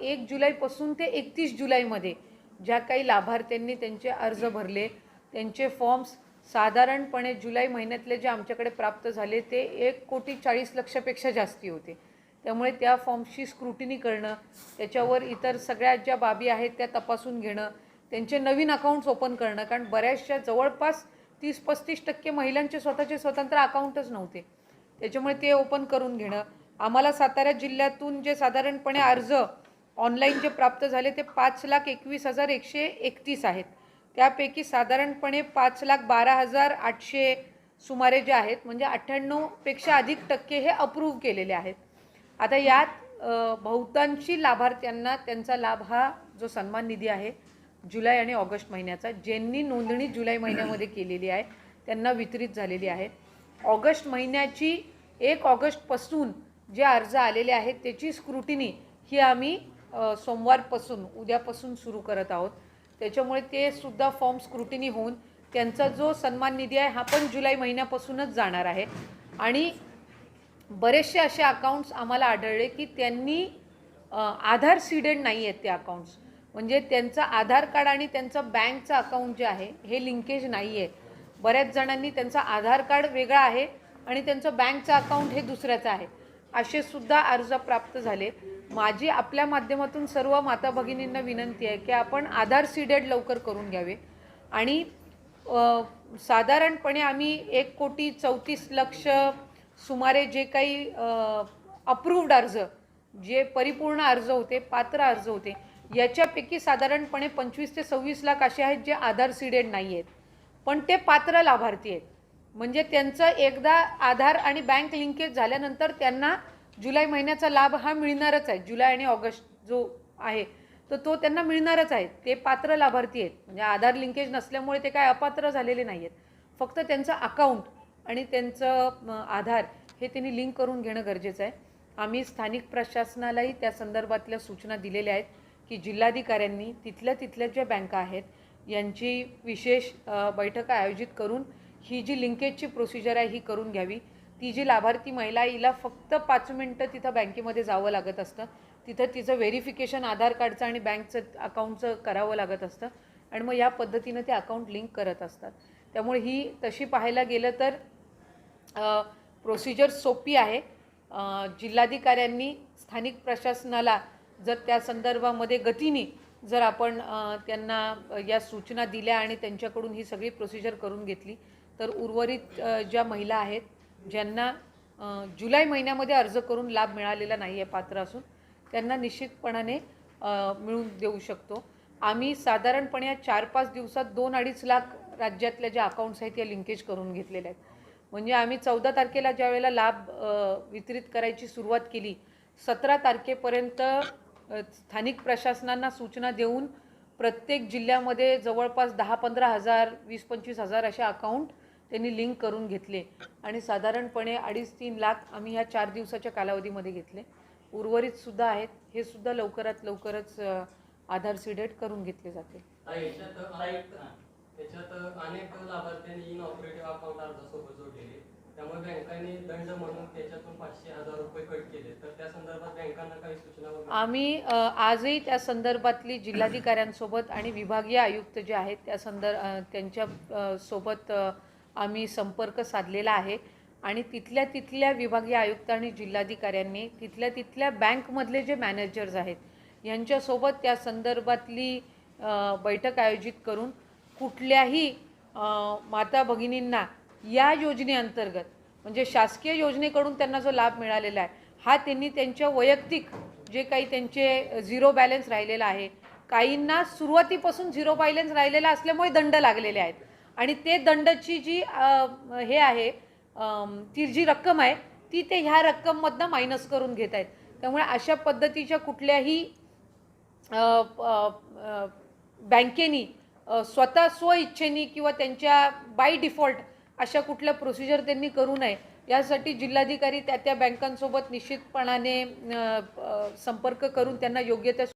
एक जुलैपासून ते एकतीस जुलैमध्ये ज्या काही लाभार्थ्यांनी त्यांचे अर्ज भरले त्यांचे फॉर्म्स साधारणपणे जुलै महिन्यातले जे आमच्याकडे प्राप्त झाले ते एक कोटी चाळीस लक्षापेक्षा जास्ती होते. त्यामुळे त्या फॉर्म्सची स्क्रुटिनी करणं त्याच्यावर इतर सगळ्या ज्या बाबी आहेत त्या तपासून घेणं त्यांचे नवीन अकाउंट्स ओपन करणं कारण बऱ्याचशा जवळपास तीस पस्तीस टक्के महिलांचे स्वतःचे स्वतंत्र अकाउंटच नव्हते. त्याच्यामुळे ते ओपन करून घेणं. आम्हाला सातारा जिल्ह्यातून जे साधारणपणे अर्ज ऑनलाईन जे प्राप्त झाले ते पाच लाख एकवीस हजार एकशे एकतीस आहेत. त्यापैकी साधारणपणे पाच लाख बारा हजार आठशे सुमारे जे आहेत म्हणजे अठ्ठ्याण्णवपेक्षा अधिक टक्के हे अप्रूव्ह केलेले आहेत. आता यात बहुतांशी लाभार्थ्यांना त्यांचा लाभ हा जो सन्मान निधी आहे जुलै आणि ऑगस्ट महिन्याचा ज्यांनी नोंदणी जुलै महिन्यामध्ये केलेली आहे त्यांना वितरित झालेली आहे. ऑगस्ट महिन्याची एक ऑगस्टपासून जे अर्ज आलेले आहेत त्याची स्क्रुटिनी ही आम्ही सोमवारपासून उद्यापासून सुरू करत आहोत. त्याच्यामुळे ते सुद्धा फॉर्म स्क्रुटिनी होऊन त्यांचा जो सन्मान निधी आहे हा पण जुलै महिन्यापासूनच जाणार आहे. आणि बरेचसे असे अकाउंट्स आम्हाला आढळले की त्यांनी आधार सीडेड नाही आहेत ते अकाउंट्स म्हणजे त्यांचं आधार कार्ड आणि त्यांचं बँकचं अकाउंट जे आहे हे लिंकेज नाही आहे. बऱ्याच जणांनी त्यांचं आधार कार्ड वेगळं आहे आणि त्यांचं बँकचं अकाउंट हे दुसऱ्याचं आहे. असे सुद्धा अर्ज प्राप्त झाले. माझी आपल्या माध्यमातून सर्व माता भगिनींना विनंती आहे की आपण आधार सीडेड लवकर करून घ्यावे. आणि साधारणपणे आम्ही एक कोटी चौतीस लक्ष सुमारे जे काही अप्रूव्ड अर्ज जे परिपूर्ण अर्ज होते पात्र अर्ज होते याच्यापैकी साधारणपणे पंचवीस ते सव्वीस लाख असे आहेत जे आधार सीडेड नाही आहेत. पण ते पात्र लाभार्थी आहेत. म्हणजे त्यांचं एकदा आधार आणि बँक लिंकेज झाल्यानंतर त्यांना जुलै महिन्याचा लाभ हा मिळणारच आहे. जुलै आणि ऑगस्ट जो आहे तर तो त्यांना मिळणारच आहे. ते पात्र लाभार्थी आहेत. म्हणजे आधार लिंकेज नसल्यामुळे ते काय अपात्र झालेले नाही आहेत फक्त त्यांचं अकाउंट आणि त्यांचं आधार हे त्यांनी लिंक करून घेणं गरजेचं आहे. आम्ही स्थानिक प्रशासनालाही त्या संदर्भातल्या सूचना दिलेल्या आहेत की जिल्हाधिकाऱ्यांनी तिथल्या तिथल्या ज्या बँका आहेत यांची विशेष बैठका आयोजित करून ही जी लिंकेजची प्रोसिजर आहे ही करून घ्यावी. ती जी लाभार्थी महिला आहे, हिला फक्त पाच मिनटं तिथं बँकेमध्ये जावं लागत असतं. तिथं तिचं व्हेरिफिकेशन आधार कार्डचं आणि बँकचं अकाउंटचं करावं लागत असतं. आणि मग या पद्धतीनं ते अकाउंट लिंक करत असतात. त्यामुळे ही तशी पाहायला गेलं तर प्रोसिजर सोपी आहे. जिल्हाधिकाऱ्यांनी स्थानिक प्रशासनाला जर त्या संदर्भामध्ये गतीने जर आपण त्यांना या सूचना दिल्या आणि त्यांच्याकडून ही सगळी प्रोसिजर करून घेतली तर उर्वरित ज्या महिला आहेत ज्यांना जुलै महिन्यामध्ये अर्ज करून लाभ मिळालेला नाही आहे पात्र असून त्यांना निश्चितपणाने मिळून देऊ शकतो. आम्ही साधारणपणे या चार पाच दिवसात दोन अडीच लाख राज्यातल्या ज्या अकाउंट्स आहेत या लिंकेज करून घेतलेल्या आहेत. म्हणजे आम्ही चौदा तारखेला ज्या वेळेला लाभ वितरित करायची सुरुवात केली सतरा तारखेपर्यंत स्थानिक प्रशासनांना सूचना देऊन प्रत्येक जिल्ह्यामध्ये जवळपास दहा पंधरा हजार वीस पंचवीस हजार असे अकाउंट त्यांनी लिंक करून घेतले. आणि साधारणपणे अडीच तीन लाख आम्ही ह्या चार दिवसाच्या कालावधीमध्ये घेतले. उर्वरित सुद्धा आहेत. हे सुद्धा लवकरात लवकरच आधार सीडेड करून घेतले जातील. ताई, याच्यात अनेक याच्यात अनेक लाभार्थ्यांनी इन ऑपरेटिव्ह अकाउंट अर्जासोबत जोडलेले त्यामुळे बँकांनी दंड म्हणून त्याच्यातून पाचशे हजार रुपये कट केले. तर त्या संदर्भात बँकांना काही सूचना वगैरे? आम्ही आजही त्या संदर्भातली जिल्हाधिकाऱ्यांसोबत आणि विभागीय आयुक्त जे आहेत त्या संदर् अ, त्यांच्यासोबत आम्ही संपर्क साधलेला आहे. आणि तिथल्या तिथल्या विभागीय आयुक्त आणि जिल्हाधिकाऱ्यांनी तिथल्या तिथल्या बँकमधले जे मॅनेजर्स आहेत यांच्यासोबत त्या संदर्भातली बैठक आयोजित करून कुठल्याही माता भगिनींना या योजनेअंतर्गत म्हणजे शासकीय योजनेकडून त्यांना जो लाभ मिळालेला आहे हा त्यांनी त्यांच्या वैयक्तिक जे काही त्यांचे झिरो बॅलन्स राहिलेला आहे काहींना सुरुवातीपासून झिरो बॅलन्स राहिलेला असल्यामुळे दंड लागलेले आहेत. आणि ते दंडची जी हे आहे ती जी रक्कम आहे ती ते ह्या रक्कममधनं मायनस करून घेत आहेत. त्यामुळे अशा पद्धतीच्या कुठल्याही बँकेनी स्वतः स्वइच्छेनी किंवा त्यांच्या बाय डिफॉल्ट अशा कुठल्या प्रोसिजर त्यांनी करू नये. यासाठी जिल्हाधिकारी त्या त्या बँकांसोबत निश्चितपणाने संपर्क करून त्यांना योग्य त्या